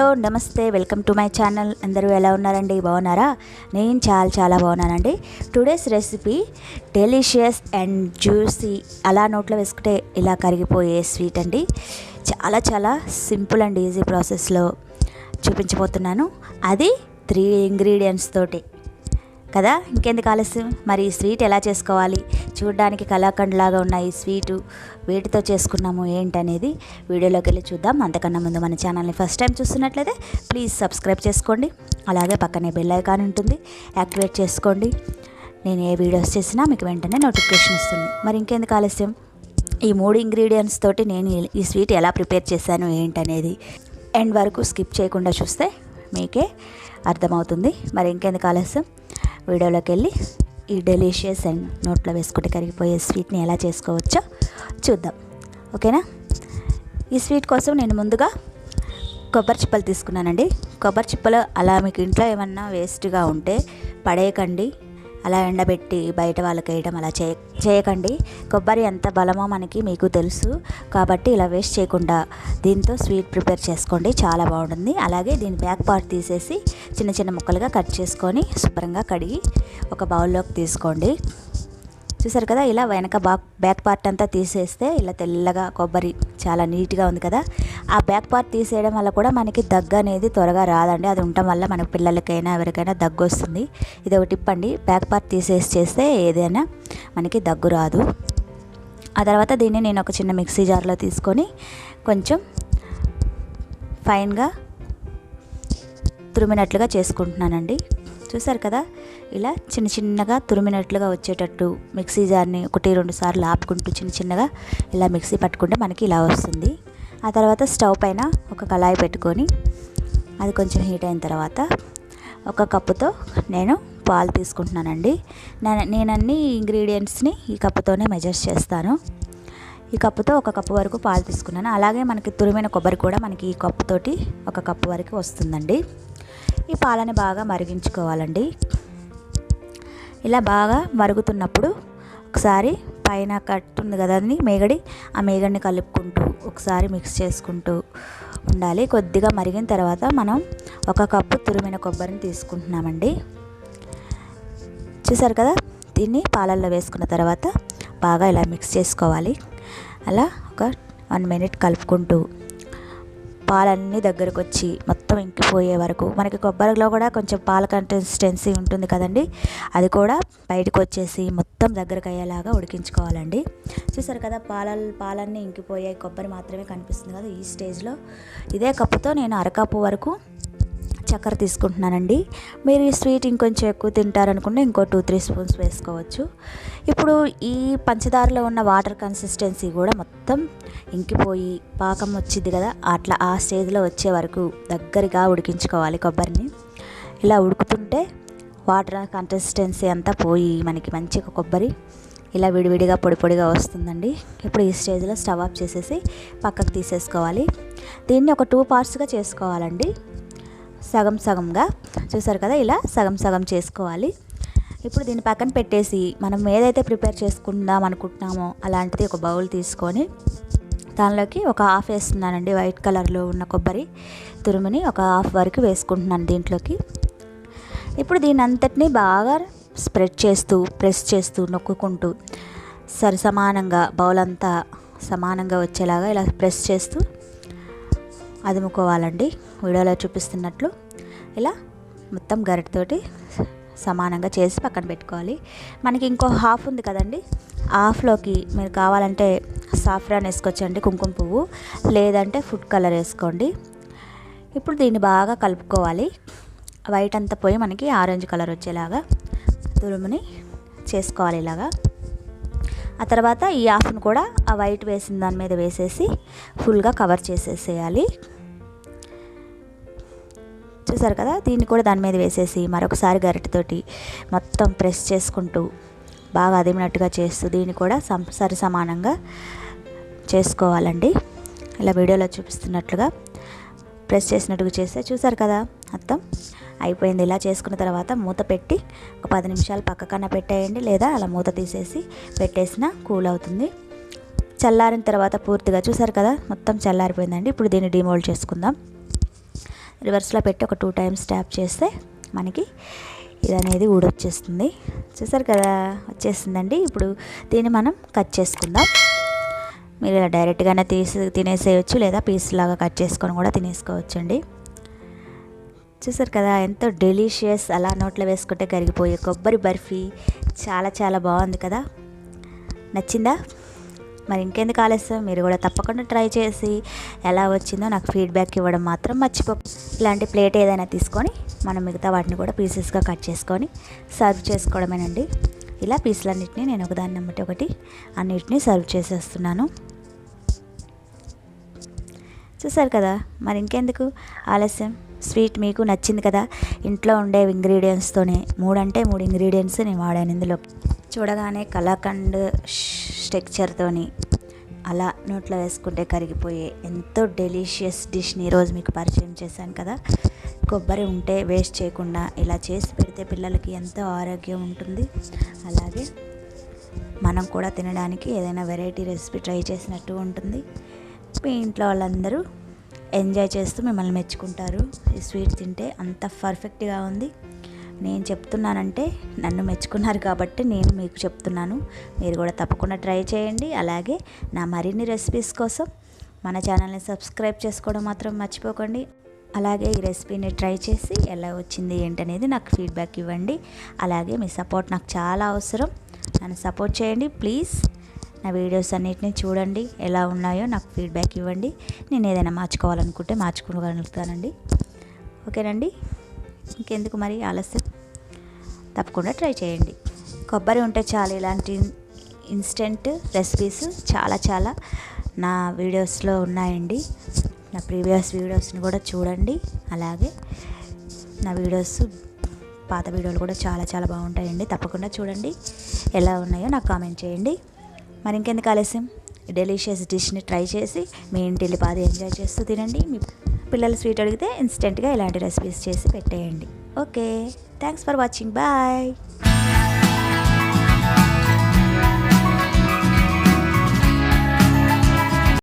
Hello నమస్తే welcome to my channel. అందరూ ఎలా ఉన్నారండి? బాగున్నారా? నేను చాలా చాలా బాగున్నానండి. Today's recipe delicious and juicy అలా నోట్లో వేసుకుంటే ఇలా కరిగిపోయే స్వీట్ అండి. చాలా చాలా సింపుల్ అండ్ ఈజీ ప్రాసెస్లో చూపించబోతున్నాను. అది త్రీ ఇంగ్రీడియంట్స్ తోటి. కదా? ఇంకెందుకు ఆలస్యం? మరి ఈ స్వీట్ ఎలా చేసుకోవాలి? చూడడానికి కళాఖండ్ లాగా ఉన్న ఈ స్వీటు వేటితో చేసుకున్నాము ఏంటనేది వీడియోలోకి వెళ్ళి చూద్దాం. అంతకన్నా ముందు మన ఛానల్ని ఫస్ట్ టైం చూస్తున్నట్లయితే ప్లీజ్ సబ్స్క్రైబ్ చేసుకోండి. అలాగే పక్కనే బెల్ ఐకాన్ ఉంటుంది. యాక్టివేట్ చేసుకోండి. నేను ఏ వీడియోస్ చేసినా మీకు వెంటనే నోటిఫికేషన్ వస్తుంది. మరి ఇంకెందుకు ఆలస్యం? ఈ మూడు ఇంగ్రీడియంట్స్ తోటి నేను ఈ స్వీట్ ఎలా ప్రిపేర్ చేశాను ఏంటనేది ఎండ్ వరకు స్కిప్ చేయకుండా చూస్తే మీకే అర్థమవుతుంది. మరి ఇంకెందుకు ఆలస్యం? వీడియోలోకి వెళ్ళి ఈ డెలిషియస్ అండ్ నోట్లో వేసుకుంటే కరిగిపోయే స్వీట్ని ఎలా చేసుకోవచ్చో చూద్దాం. ఓకేనా? ఈ స్వీట్ కోసం నేను ముందుగా కొబ్బరి చిప్పలు తీసుకున్నానండి. కొబ్బరి చిప్పలు అలా మీకు ఇంట్లో ఏమన్నా వేస్ట్గా ఉంటే పడేయకండి. అలా ఎండబెట్టి బయట వాళ్ళకి వేయడం అలా చేయ చేయకండి. కొబ్బరి ఎంత బలమో మనకి మీకు తెలుసు. కాబట్టి ఇలా వేస్ట్ చేయకుండా దీంతో స్వీట్ ప్రిపేర్ చేసుకోండి. చాలా బాగుంటుంది. అలాగే దీని బ్యాక్ పార్ట్ తీసేసి చిన్న చిన్న ముక్కలుగా కట్ చేసుకొని శుభ్రంగా కడిగి ఒక బౌల్లోకి తీసుకోండి. చూసారు కదా ఇలా వెనక బాక్ బ్యాక్ పార్ట్ అంతా తీసేస్తే ఇలా తెల్లగా కొబ్బరి చాలా నీట్గా ఉంది కదా. ఆ బ్యాక్ పార్ట్ తీసేయడం వల్ల కూడా మనకి దగ్గు అనేది త్వరగా రాదండి. అది ఉండటం వల్ల మన పిల్లలకైనా ఎవరికైనా దగ్గు వస్తుంది. ఇది ఒక టిప్ అండి. బ్యాక్ పార్ట్ తీసేసి చేస్తే ఏదైనా మనకి దగ్గు రాదు. ఆ తర్వాత దీన్ని నేను ఒక చిన్న మిక్సీ జార్లో తీసుకొని కొంచెం ఫైన్గా తురిమినట్లుగా చేసుకుంటున్నానండి. చూసారు కదా? ఇలా చిన్న చిన్నగా తురిమినట్లుగా వచ్చేటట్టు మిక్సీ జార్ని ఒకటి రెండు సార్లు ఆపుకుంటూ చిన్న చిన్నగా ఇలా మిక్సీ పట్టుకుంటే మనకి ఇలా వస్తుంది. ఆ తర్వాత స్టవ్ పైన ఒక కళాయి పెట్టుకొని అది కొంచెం హీట్ అయిన తర్వాత ఒక కప్పుతో నేను పాలు తీసుకుంటున్నానండి. నేను అన్ని ఇంగ్రీడియంట్స్ని ఈ కప్పుతోనే మెజర్స్ చేస్తాను. ఈ కప్పుతో ఒక కప్పు వరకు పాలు తీసుకున్నాను. అలాగే మనకి తురిమిన కొబ్బరి కూడా మనకి ఈ కప్పుతోటి ఒక కప్పు వరకు వస్తుందండి. ఈ పాలని బాగా మరిగించుకోవాలండి. ఇలా బాగా మరుగుతున్నప్పుడు ఒకసారి పైన కట్టుంది కదా అని మేగడి ఆ మేగడిని కలుపుకుంటూ ఒకసారి మిక్స్ చేసుకుంటూ ఉండాలి. కొద్దిగా మరిగిన తర్వాత మనం ఒక కప్పు తురిమిన కొబ్బరిని తీసుకుంటున్నామండి. చూసారు కదా? దీన్ని పాలల్లో వేసుకున్న తర్వాత బాగా ఇలా మిక్స్ చేసుకోవాలి. అలా ఒక వన్ మినిట్ కలుపుకుంటూ పాలన్నీ దగ్గరకు వచ్చి మొత్తం ఇంకిపోయే వరకు. మనకి కొబ్బరిలో కూడా కొంచెం పాల కన్సిస్టెన్సీ ఉంటుంది కదండి. అది కూడా బయటకు వచ్చేసి మొత్తం దగ్గరకు అయ్యేలాగా ఉడికించుకోవాలండి. చూసారు కదా పాల పాలన్నీ ఇంకిపోయాయి. కొబ్బరి మాత్రమే కనిపిస్తుంది కదా ఈ స్టేజ్లో ఇదే కప్పుతో నేను అరకప్పు వరకు చక్కెర తీసుకుంటున్నానండి. మీరు ఈ స్వీట్ ఇంకొంచెం ఎక్కువ తింటారనుకుంటే ఇంకో టూ త్రీ స్పూన్స్ వేసుకోవచ్చు. ఇప్పుడు ఈ పంచదారలో ఉన్న వాటర్ కన్సిస్టెన్సీ కూడా మొత్తం ఇంకిపోయి పాకం వచ్చింది కదా అట్లా ఆ స్టేజ్లో వచ్చే వరకు దగ్గరగా ఉడికించుకోవాలి కొబ్బరిని. ఇలా ఉడుకుతుంటే వాటర్ కన్సిస్టెన్సీ అంతా పోయి మనకి మంచిగా కొబ్బరి ఇలా విడివిడిగా పొడి పొడిగా వస్తుందండి. ఇప్పుడు ఈ స్టేజ్లో స్టవ్ ఆఫ్ చేసేసి పక్కకు తీసేసుకోవాలి. దీన్ని ఒక టూ పార్ట్స్గా చేసుకోవాలండి. సగం సగంగా. చూసారు కదా ఇలా సగం సగం చేసుకోవాలి. ఇప్పుడు దీన్ని పక్కన పెట్టేసి మనం ఏదైతే ప్రిపేర్ చేసుకుందాం అనుకుంటున్నామో అలాంటిది ఒక బౌల్ తీసుకొని దానిలోకి ఒక హాఫ్ వేస్తున్నానండి వైట్ కలర్లో ఉన్న కొబ్బరి తురుముని ఒక హాఫ్ వరకు వేసుకుంటున్నాను దీంట్లోకి. ఇప్పుడు దీని అంతటినీ బాగా స్ప్రెడ్ చేస్తూ ప్రెస్ చేస్తూ నొక్కుకుంటూ సరి సమానంగా బౌల్ అంతా సమానంగా వచ్చేలాగా ఇలా ప్రెస్ చేస్తూ అదుముకోవాలండి. వీడియోలో చూపిస్తున్నట్లు ఇలా మొత్తం గరిటతోటి సమానంగా చేసి పక్కన పెట్టుకోవాలి. మనకి ఇంకో హాఫ్ ఉంది కదండి. హాఫ్లోకి మీరు కావాలంటే సాఫ్రాన్ వేసుకోవచ్చండి కుంకుమ పువ్వు. లేదంటే ఫుడ్ కలర్ వేసుకోండి. ఇప్పుడు దీన్ని బాగా కలుపుకోవాలి. వైట్ అంతా పోయి మనకి ఆరెంజ్ కలర్ వచ్చేలాగా తురుముని చేసుకోవాలి ఇలాగా. ఆ తర్వాత ఈ హాఫ్ను కూడా ఆ వైట్ వేసిన దాని మీద వేసేసి ఫుల్గా కవర్ చేసేసేయాలి. చూసారు కదా దీన్ని కూడా దాని మీద వేసేసి మరొకసారి గరిటెతోటి మొత్తం ప్రెస్ చేసుకుంటూ బాగా అదిమినట్టుగా చేస్తూ దీన్ని కూడా సం సరి సమానంగా చేసుకోవాలండి. ఇలా వీడియోలో చూపిస్తున్నట్లుగా ప్రెస్ చేసినట్టుగా చేస్తే చూసారు కదా మొత్తం అయిపోయింది. ఇలా చేసుకున్న తర్వాత మూత పెట్టి ఒక పది నిమిషాలు పక్కకన్నా పెట్టేయండి లేదా అలా మూత తీసేసి పెట్టేసిన కూల్ అవుతుంది. చల్లారిన తర్వాత పూర్తిగా చూసారు కదా మొత్తం చల్లారిపోయిందండి. ఇప్పుడు దీన్ని డిమోల్డ్ చేసుకుందాం. రివర్స్లో పెట్టి ఒక టూ టైమ్స్ ట్యాప్ చేస్తే మనకి ఇది అనేది ఊడొచ్చేస్తుంది. చూసారు కదా? వచ్చేసిందండి ఇప్పుడు దీన్ని మనం కట్ చేసుకుందాం. మీరు ఇలా డైరెక్ట్గానే తీసి తినేసేయచ్చు లేదా పీస్ లాగా కట్ చేసుకొని కూడా తినేసుకోవచ్చండి. చూసారు కదా? ఎంతో డెలిషియస్ అలా నోట్లో వేసుకుంటే కరిగిపోయే కొబ్బరి బర్ఫీ. చాలా చాలా బాగుంది కదా? నచ్చిందా? మరి ఇంకెందుకు ఆలస్యం? మీరు కూడా తప్పకుండా ట్రై చేసి ఎలా వచ్చిందో నాకు ఫీడ్బ్యాక్ ఇవ్వడం మాత్రం మర్చిపో ఇలాంటి ప్లేట్ ఏదైనా తీసుకొని మనం మిగతా వాటిని కూడా పీసెస్గా కట్ చేసుకొని సర్వ్ చేసుకోవడమేనండి. ఇలా పీసులన్నింటినీ నేను ఒకదాన్ని నమ్మటి ఒకటి అన్నిటినీ సర్వ్ చేసేస్తున్నాను. చూసారు కదా? మరి ఇంకెందుకు ఆలస్యం? స్వీట్ మీకు నచ్చింది కదా? ఇంట్లో ఉండే ఇంగ్రీడియంట్స్తోనే మూడంటే మూడు ఇంగ్రీడియంట్స్ నేను వాడాను ఇందులో. చూడగానే కలాకండ్ స్ట్రక్చర్తోని అలా నోట్లో వేసుకుంటే కరిగిపోయే ఎంతో డెలిషియస్ డిష్ని ఈరోజు మీకు పరిచయం చేశాను కదా. కొబ్బరి ఉంటే వేస్ట్ చేయకుండా ఇలా చేసి పెడితే పిల్లలకి ఎంతో ఆరోగ్యం ఉంటుంది. అలాగే మనం కూడా తినడానికి ఏదైనా వెరైటీ రెసిపీ ట్రై చేసినట్టు ఉంటుంది. మీ ఇంట్లో వాళ్ళందరూ ఎంజాయ్ చేస్తూ మిమ్మల్ని మెచ్చుకుంటారు. ఈ స్వీట్ తింటే అంత పర్ఫెక్ట్గా ఉంది. నేను చెప్తున్నానంటే నన్ను మెచ్చుకున్నారు కాబట్టి నేను మీకు చెప్తున్నాను. మీరు కూడా తప్పకుండా ట్రై చేయండి. అలాగే నా మరిన్ని రెసిపీస్ కోసం మన ఛానల్ని సబ్స్క్రైబ్ చేసుకోవడం మాత్రం మర్చిపోకండి. అలాగే ఈ రెసిపీని ట్రై చేసి ఎలా వచ్చింది ఏంటనేది నాకు ఫీడ్బ్యాక్ ఇవ్వండి. అలాగే మీ సపోర్ట్ నాకు చాలా అవసరం. నన్ను సపోర్ట్ చేయండి ప్లీజ్. నా వీడియోస్ అన్నిటిని చూడండి. ఎలా ఉన్నాయో నాకు ఫీడ్బ్యాక్ ఇవ్వండి. నేను ఏదైనా మార్చుకోవాలనుకుంటే మార్చుకోగలుగుతానండి. ఓకేనండి? ఇంకెందుకు మరి ఆలస్యం? తప్పకుండా ట్రై చేయండి. కొబ్బరి ఉంటే చాలు ఇలాంటి ఇన్స్టెంట్ రెసిపీస్ చాలా చాలా నా వీడియోస్లో ఉన్నాయండి. నా ప్రీవియస్ వీడియోస్ని కూడా చూడండి. అలాగే నా వీడియోస్ పాత వీడియోలు కూడా చాలా చాలా బాగుంటాయండి. తప్పకుండా చూడండి. ఎలా ఉన్నాయో నాకు కామెంట్ చేయండి. మరి ఇంకెందుకు ఆలస్యం? డెలిషియస్ డిష్ని ట్రై చేసి మీ ఇంటి పాది ఎంజాయ్ చేస్తూ తినండి. మీ పిల్లలు స్వీట్ అడిగితే ఇన్స్టెంట్గా ఇలాంటి రెసిపీస్ చేసి పెట్టేయండి. Okay thanks for watching bye